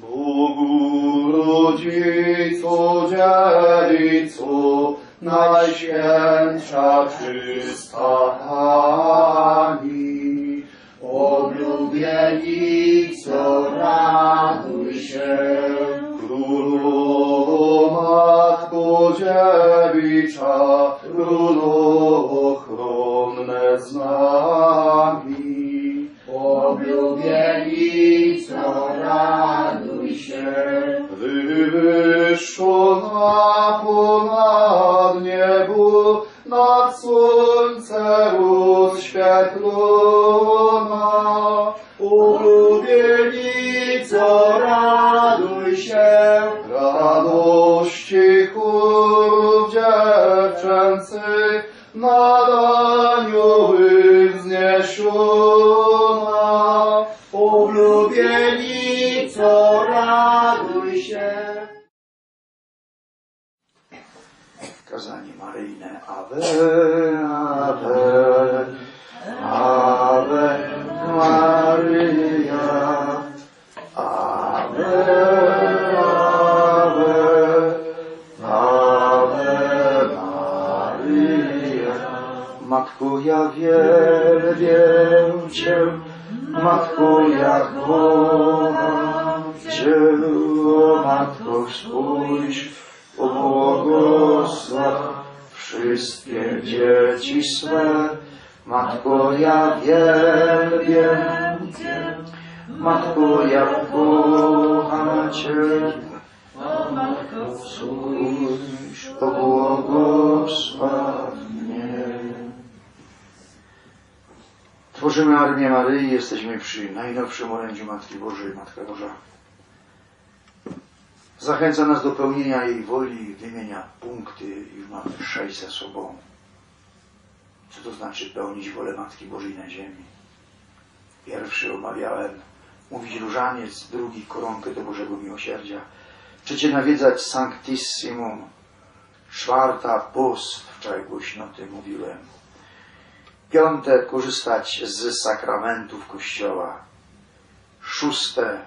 Bogu rodzicu, dziewicu, najświętsza czysta Pani. Oblubienico, raduj się, Królowo Matko Dziewicza, Królowo ochronne z wywyższona ponad niebu, nad słońce rozświetlona. Matko, ja wielbię Cię, Matko, ja kocham Cię, o Matko, spójrz, pobłogosław wszystkie dzieci swe. Matko, ja wielbię Cię, Matko, ja kocham Cię, o Matko, spójrz, pobłogosław mnie. Tworzymy Armię Maryi, jesteśmy przy najnowszym orędziu Matki Bożej, Matka Boża. Zachęca nas do pełnienia jej woli, wymienia punkty, już mamy sześć za sobą. Co to znaczy pełnić wolę Matki Bożej na ziemi? Pierwszy omawiałem mówić różaniec, drugi koronkę do Bożego Miłosierdzia, trzecie nawiedzać Sanctissimum, czwarta post, wczoraj głośno o tym mówiłem, piąte korzystać z sakramentów Kościoła, szóste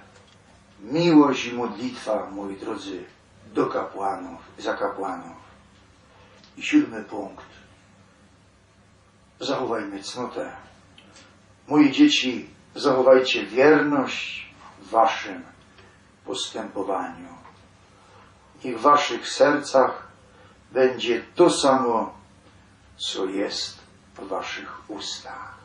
miłość i modlitwa, moi drodzy, do kapłanów, za kapłanów. I siódmy punkt. Zachowajmy cnotę. Moje dzieci, zachowajcie wierność w waszym postępowaniu. Niech w waszych sercach będzie to samo, co jest w waszych ustach.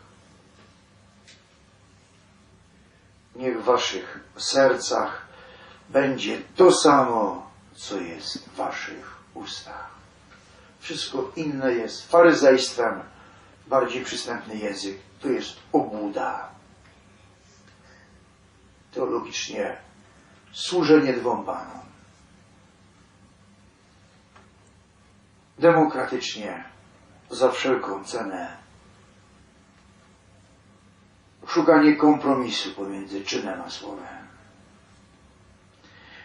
Niech w waszych sercach będzie to samo, co jest w waszych ustach. Wszystko inne jest faryzejstwem, bardziej przystępny język to jest obłuda. Teologicznie służenie dwom panom. Demokratycznie, za wszelką cenę szukanie kompromisu pomiędzy czynem a słowem.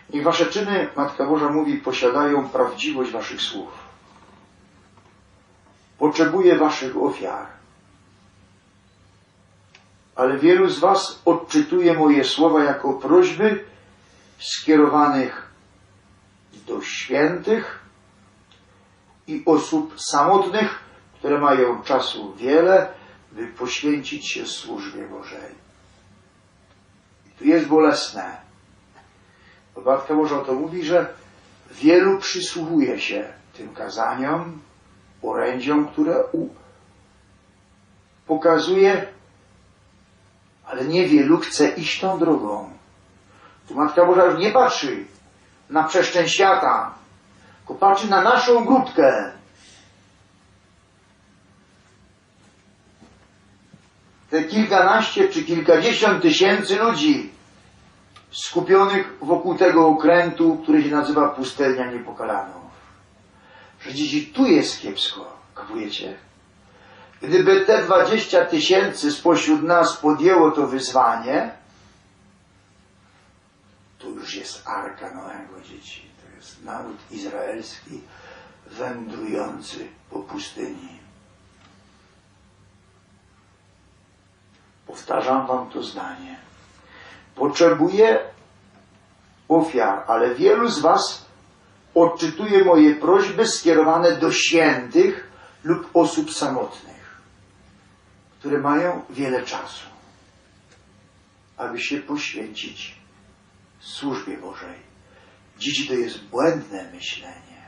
Niech wasze czyny, Matka Boża mówi, posiadają prawdziwość waszych słów. Potrzebuję waszych ofiar. Ale wielu z was odczytuje moje słowa jako prośby skierowanych do świętych i osób samotnych, które mają czasu wiele, by poświęcić się służbie Bożej. I tu jest bolesne. Bo Matka Boża to mówi, że wielu przysłuchuje się tym kazaniom, orędziom, które u... pokazuje, ale niewielu chce iść tą drogą. Tu Matka Boża już nie patrzy na przestrzeń świata, tylko patrzy na naszą grupkę. Te kilkanaście czy kilkadziesiąt tysięcy ludzi skupionych wokół tego okrętu, który się nazywa pustelnia niepokalanów. Przecież tu jest kiepsko, kapujecie? Gdyby te dwadzieścia tysięcy spośród nas podjęło to wyzwanie, to już jest Arka Noego dzieci. To jest naród izraelski wędrujący po pustyni. Powtarzam wam to zdanie. Potrzebuję ofiar, ale wielu z was odczytuje moje prośby skierowane do świętych lub osób samotnych, które mają wiele czasu, aby się poświęcić służbie Bożej. Dziś to jest błędne myślenie.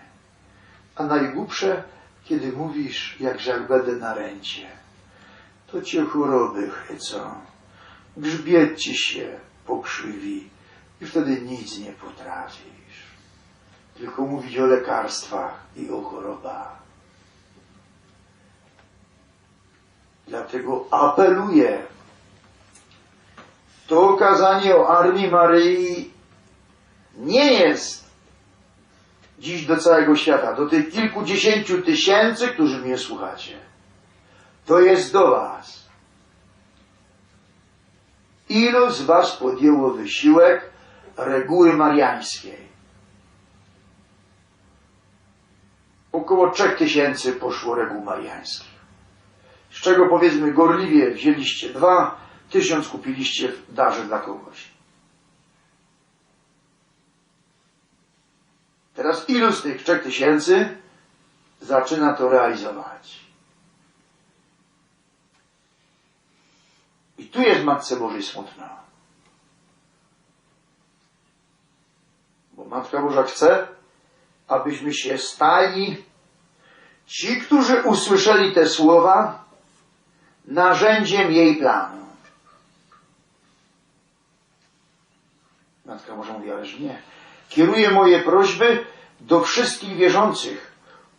A najgłupsze, kiedy mówisz, jak jak będę na ręcie, to cię choroby chycą, grzbiet ci się pokrzywi i wtedy nic nie potrafisz. Tylko mówić o lekarstwach i o chorobach. Dlatego apeluję, to kazanie o Armii Maryi nie jest dziś do całego świata, do tych kilkudziesięciu tysięcy, którzy mnie słuchacie. To jest do Was. Ilu z Was podjęło wysiłek reguły mariańskiej? Około trzech tysięcy poszło reguł mariańskich. Z czego powiedzmy gorliwie wzięliście dwa, tysiąc kupiliście w darze dla kogoś. Teraz ilu z tych trzech tysięcy zaczyna to realizować? Tu jest Matce Bożej smutno. Bo Matka Boża chce, abyśmy się stali, ci, którzy usłyszeli te słowa, narzędziem jej planu. Matka Boża mówi, ależ nie. Kieruję moje prośby do wszystkich wierzących,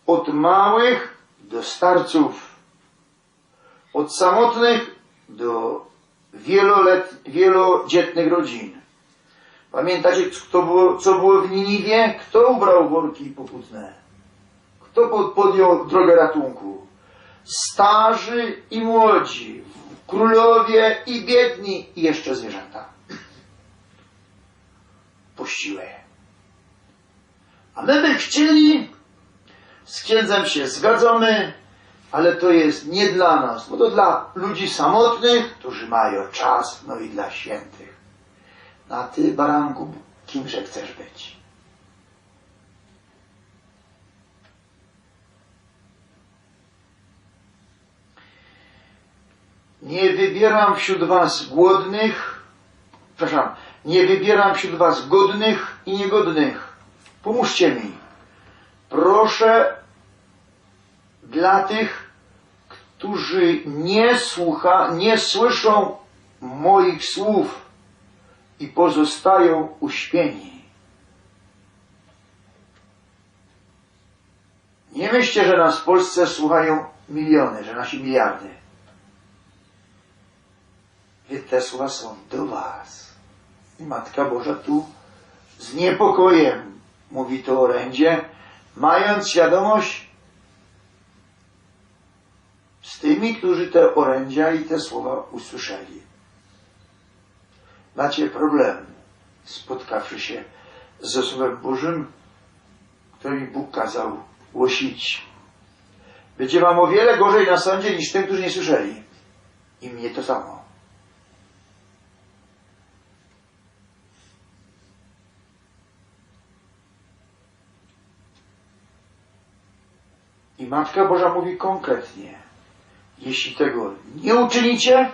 od małych do starców, od samotnych do wielolet, wielodzietnych rodzin. Pamiętacie, co było, co było w Niniwie? Kto ubrał worki poputne? Kto pod- podjął drogę ratunku? Starzy i młodzi, królowie i biedni i jeszcze zwierzęta. Puściły. A my by chcieli, z księdzem się zgadzamy, ale to jest nie dla nas, bo to dla ludzi samotnych, którzy mają czas, no i dla świętych. A ty, baranku, kimże chcesz być? Nie wybieram wśród was głodnych, przepraszam, nie wybieram wśród was godnych i niegodnych. Pomóżcie mi. Proszę dla tych, którzy nie słucha, nie słyszą moich słów i pozostają uśpieni. Nie myślcie, że nas w Polsce słuchają miliony, że nasi miliardy. Więc te słowa są do was. I Matka Boża tu z niepokojem mówi to orędzie, mając świadomość z tymi, którzy te orędzia i te słowa usłyszeli. Macie problem, spotkawszy się ze Słowem Bożym, które mi Bóg kazał głosić. Będzie wam o wiele gorzej na sądzie niż tym, którzy nie słyszeli. I mnie to samo. I Matka Boża mówi konkretnie, jeśli tego nie uczynicie,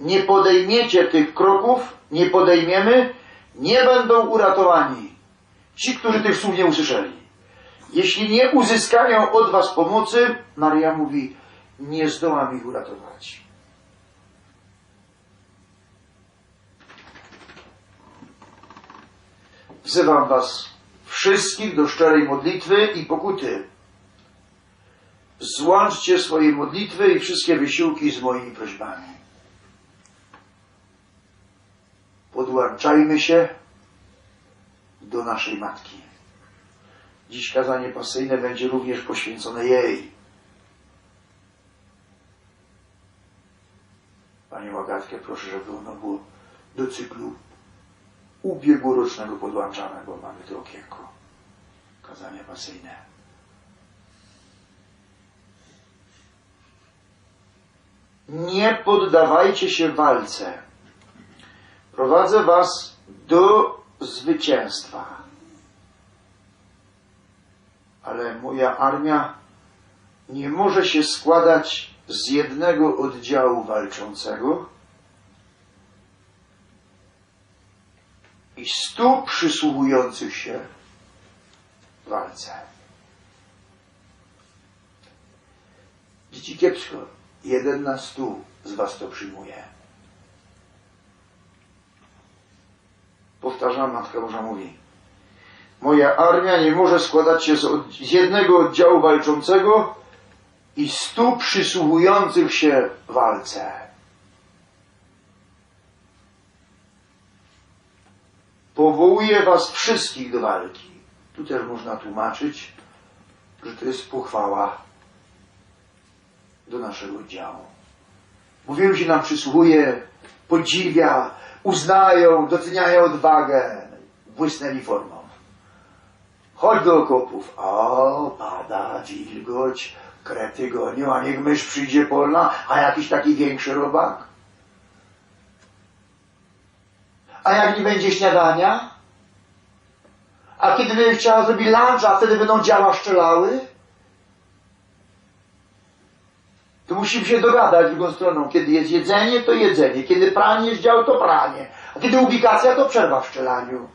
nie podejmiecie tych kroków, nie podejmiemy, nie będą uratowani ci, którzy tych słów nie usłyszeli. Jeśli nie uzyskają od was pomocy, Maria mówi, nie zdołam ich uratować. Wzywam was wszystkich do szczerej modlitwy i pokuty. Złączcie swoje modlitwy i wszystkie wysiłki z moimi prośbami. Podłączajmy się do naszej Matki. Dziś kazanie pasyjne będzie również poświęcone jej. Panią Agatkę proszę, żeby ono było do cyklu ubiegłorocznego podłączane, bo mamy to okienko. Kazania pasyjne. Nie poddawajcie się walce. Prowadzę was do zwycięstwa. Ale moja armia nie może się składać z jednego oddziału walczącego i stu przysługujących się walce. Dzieci kiepsko. Jeden na stu z was to przyjmuje. Powtarzam, Matka Boża mówi. Moja armia nie może składać się z, od, z jednego oddziału walczącego i stu przysługujących się walce. Powołuje was wszystkich do walki. Tu też można tłumaczyć, że to jest pochwała do naszego oddziału. Bo wielu się nam przysłuchuje, podziwia, uznają, doceniają odwagę. Błysnęli formą. Chodź do okopów. O, pada, wilgoć, krety gonią, a niech mysz przyjdzie polna, a jakiś taki większy robak. A jak nie będzie śniadania? A kiedy będzie chciała zrobić lunch, a wtedy będą działa szczelały? Musimy się dogadać drugą stroną. Kiedy jest jedzenie, to jedzenie. Kiedy pranie jest dział, to pranie. A kiedy ubikacja, to przerwa w szczelaniu.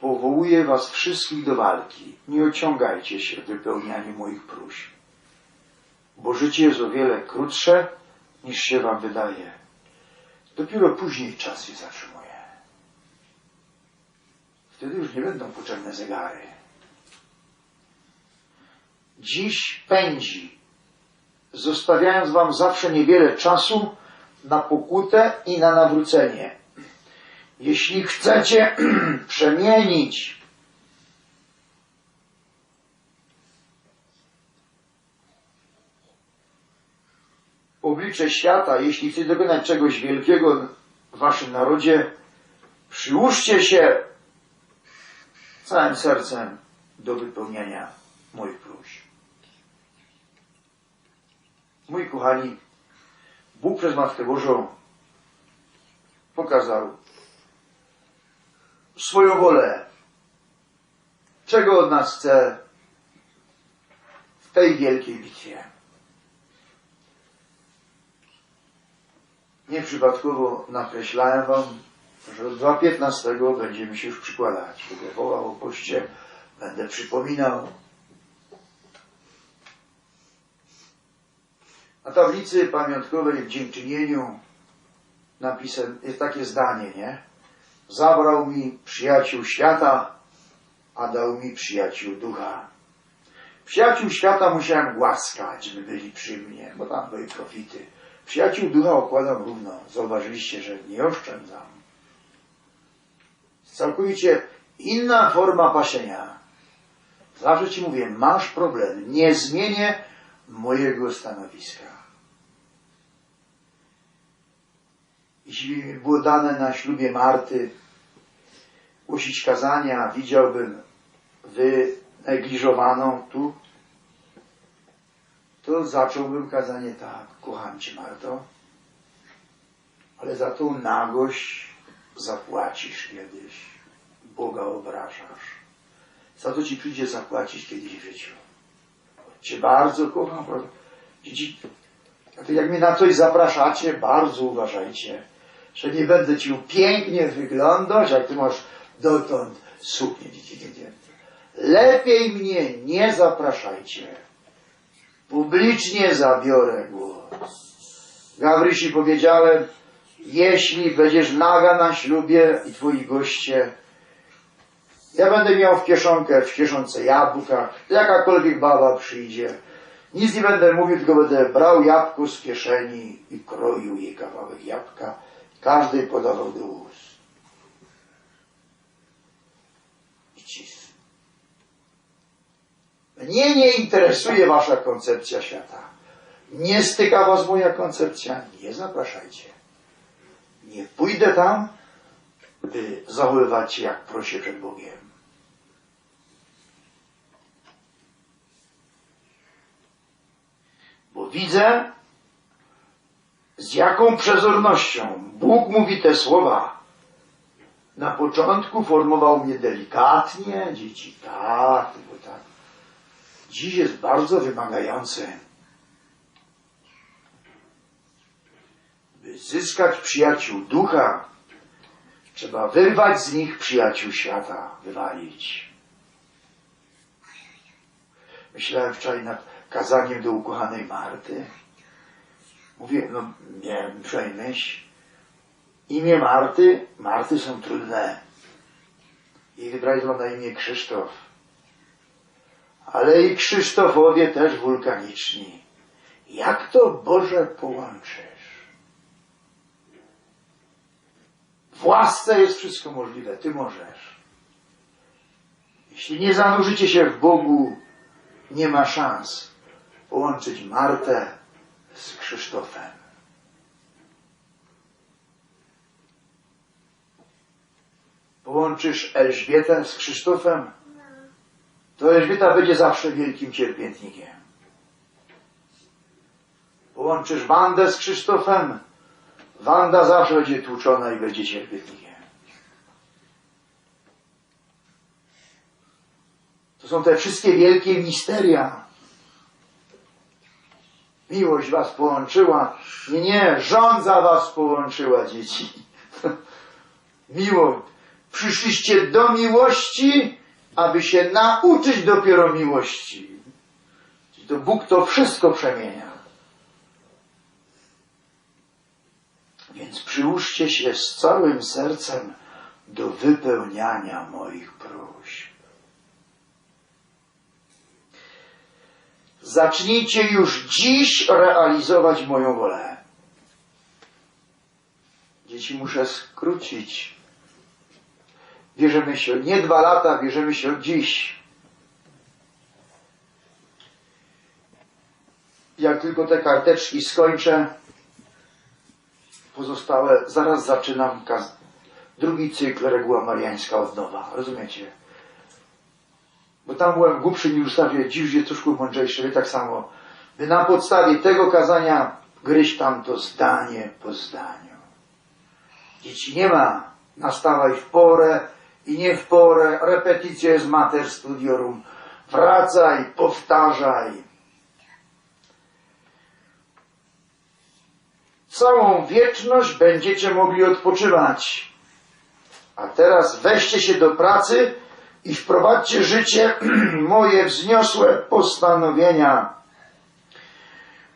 Powołuję was wszystkich do walki. Nie ociągajcie się w wypełnianiu moich próśb. Bo życie jest o wiele krótsze, niż się wam wydaje. Dopiero później czas się zatrzymuje. Wtedy już nie będą potrzebne zegary. Dziś pędzi, zostawiając wam zawsze niewiele czasu na pokutę i na nawrócenie. Jeśli chcecie przemienić oblicze świata, jeśli chcecie dokonać czegoś wielkiego w waszym narodzie, przyłóżcie się całym sercem do wypełniania moich próśb. Mój kochani, Bóg przez Matkę Bożą pokazał swoją wolę. Czego od nas chce w tej wielkiej bitwie? Nieprzypadkowo nakreślałem Wam, że od 2.15 będziemy się już przykładać. Będę wołał o poście, będę przypominał. Na tablicy pamiątkowej w dziękczynieniu napisem jest takie zdanie, nie? Zabrał mi przyjaciół świata, a dał mi przyjaciół ducha. Przyjaciół świata musiałem głaskać, żeby byli przy mnie, bo tam były profity. Przyjaciół ducha okładam równo. Zauważyliście, że nie oszczędzam. Całkowicie inna forma pasienia. Zawsze ci mówię, masz problem. Nie zmienię mojego stanowiska. Jeśli było dane na ślubie Marty głosić kazania, widziałbym wynegliżowaną tu, to zacząłbym kazanie tak. Kocham Cię, Marto, ale za tą nagość zapłacisz kiedyś. Boga obrażasz. Za to Ci przyjdzie zapłacić kiedyś w życiu. Cię bardzo kocham. Dzieci, jak mnie na coś zapraszacie, bardzo uważajcie, że nie będę Ci pięknie wyglądać, jak Ty masz dotąd suknię, dzieci, dzieci. Lepiej mnie nie zapraszajcie. Publicznie zabiorę głos. Gawrysi powiedziałem, jeśli będziesz naga na ślubie i twoi goście, ja będę miał w kieszonkę, w kieszonce jabłka, jakakolwiek baba przyjdzie. Nic nie będę mówił, tylko będę brał jabłko z kieszeni i kroił jej kawałek jabłka. Każdy podawał do ust. I cisnął. Mnie nie interesuje wasza koncepcja świata. Nie styka was moja koncepcja. Nie zapraszajcie. Nie pójdę tam, by zachowywać się jak prosie przed Bogiem. widzę, z jaką przezornością Bóg mówi te słowa. Na początku formował mnie delikatnie, dzieci tak, tylko tak. Dziś jest bardzo wymagający. Zyskać przyjaciół ducha, trzeba wyrwać z nich przyjaciół świata, wywalić. Myślałem wczoraj nad kazaniem do ukochanej Marty. Mówię, no miałem myśl. Imię Marty, Marty są trudne. I wybrali na imię Krzysztof. Ale i Krzysztofowie też wulkaniczni. Jak to Boże połączysz? W łasce jest wszystko możliwe, Ty możesz. Jeśli nie zanurzycie się w Bogu, nie ma szans połączyć Martę z Krzysztofem. Połączysz Elżbietę z Krzysztofem, to Elżbieta będzie zawsze wielkim cierpiętnikiem. Połączysz Wandę z Krzysztofem, Wanda zawsze będzie tłuczona i będzie cierpiętnikiem. To są te wszystkie wielkie misteria. Miłość was połączyła. Nie, nie, żądza was połączyła, dzieci. Miłość. Przyszliście do miłości, aby się nauczyć dopiero miłości. Czyli to Bóg to wszystko przemienia. Więc przyłóżcie się z całym sercem do wypełniania moich próśb. Zacznijcie już dziś realizować moją wolę. Dzieci muszę skrócić. Bierzemy się nie dwa lata, bierzemy się dziś. Jak tylko te karteczki skończę, pozostałe zaraz zaczynam drugi cykl reguła mariańska od nowa. Rozumiecie? Bo tam byłem głupszy niż ustawie, dziś jest troszkę mądrzejszy, tak samo. By na podstawie tego kazania gryźć tam to zdanie po zdaniu. Dzieci nie ma. Nastawaj w porę i nie w porę. Repeticja jest mater studiorum. Wracaj, powtarzaj. Całą wieczność będziecie mogli odpoczywać. A teraz weźcie się do pracy i wprowadźcie życie moje wzniosłe postanowienia.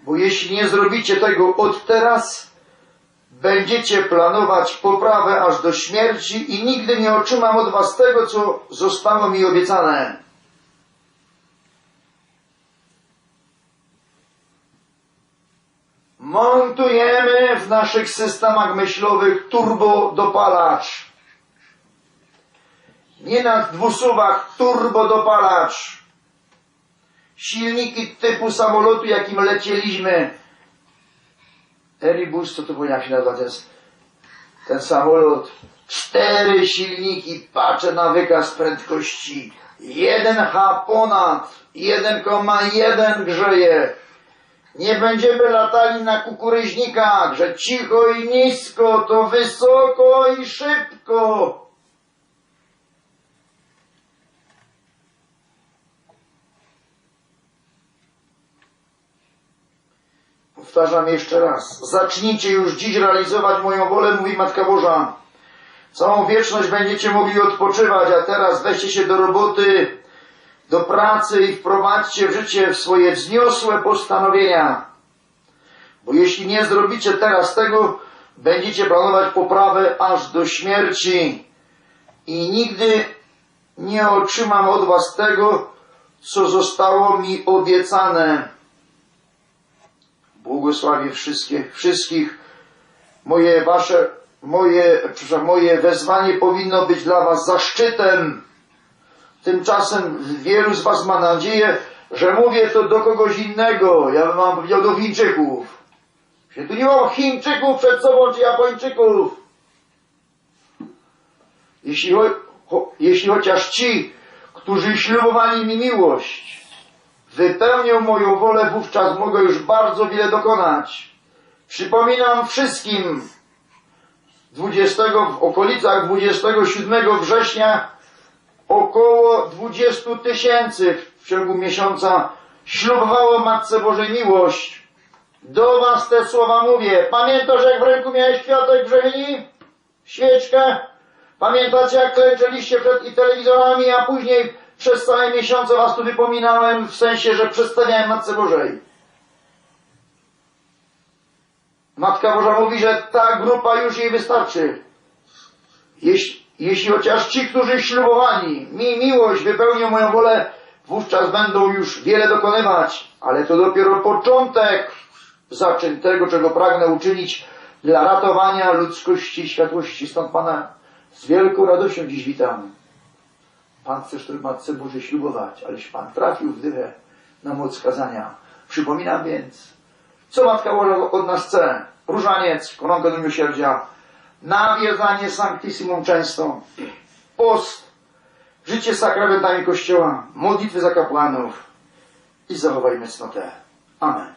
Bo jeśli nie zrobicie tego od teraz, będziecie planować poprawę aż do śmierci i nigdy nie otrzymam od was tego, co zostało mi obiecane. Montujemy w naszych systemach myślowych turbodopalacz. Nie na dwusuwach turbodopalacz. Silniki typu samolotu, jakim lecieliśmy. Eribus, co to było, jak się nazywa ten, ten samolot? Cztery silniki, patrzę na wykaz prędkości. 1H ponad, 1,1 grzeje. Nie będziemy latali na kukuryźnikach, że cicho i nisko, to wysoko i szybko. Powtarzam jeszcze raz. Zacznijcie już dziś realizować moją wolę, mówi Matka Boża. Całą wieczność będziecie mogli odpoczywać, a teraz weźcie się do roboty, do pracy i wprowadźcie w życie swoje wzniosłe postanowienia. Bo jeśli nie zrobicie teraz tego, będziecie planować poprawę aż do śmierci i nigdy nie otrzymam od was tego, co zostało mi obiecane. Błogosławię wszystkich, wszystkich. Moje wasze, moje, przepraszam, moje wezwanie powinno być dla was zaszczytem. Tymczasem wielu z was ma nadzieję, że mówię to do kogoś innego. Ja bym wam powiedział do Chińczyków. Się tu nie Chińczyków przed sobą czy Japończyków. Jeśli, cho, cho, jeśli chociaż ci, którzy ślubowali mi miłość, wypełnię moją wolę, wówczas mogę już bardzo wiele dokonać. Przypominam wszystkim, 20, w okolicach 27 września około 20 tysięcy w ciągu miesiąca ślubowało Matce Bożej miłość. Do was te słowa mówię. Pamiętasz jak w ręku miałeś kwiatek brzemieni? Świeczkę? Pamiętacie jak klęczeliście przed i telewizorami, a później przez całe miesiące was tu wypominałem w sensie, że przedstawiałem Matce Bożej. Matka Boża mówi, że ta grupa już jej wystarczy. Jeśli, jeśli chociaż ci, którzy ślubowani mi miłość wypełnią moją wolę, wówczas będą już wiele dokonywać, ale to dopiero początek zaczyn tego, czego pragnę uczynić dla ratowania ludzkości i światłości. Stąd Pana z wielką radością dziś witam. Pan chce też Matce Bożej ślubować, aleś Pan trafił w dyrę na moc kazania. Przypominam więc, co Matka Boża od nas chce? Różaniec, koronkę do miłosierdzia, nawiedzanie Sanctissimum często, post, życie z sakramentami Kościoła, modlitwy za kapłanów. I zachowajmy cnotę. Amen.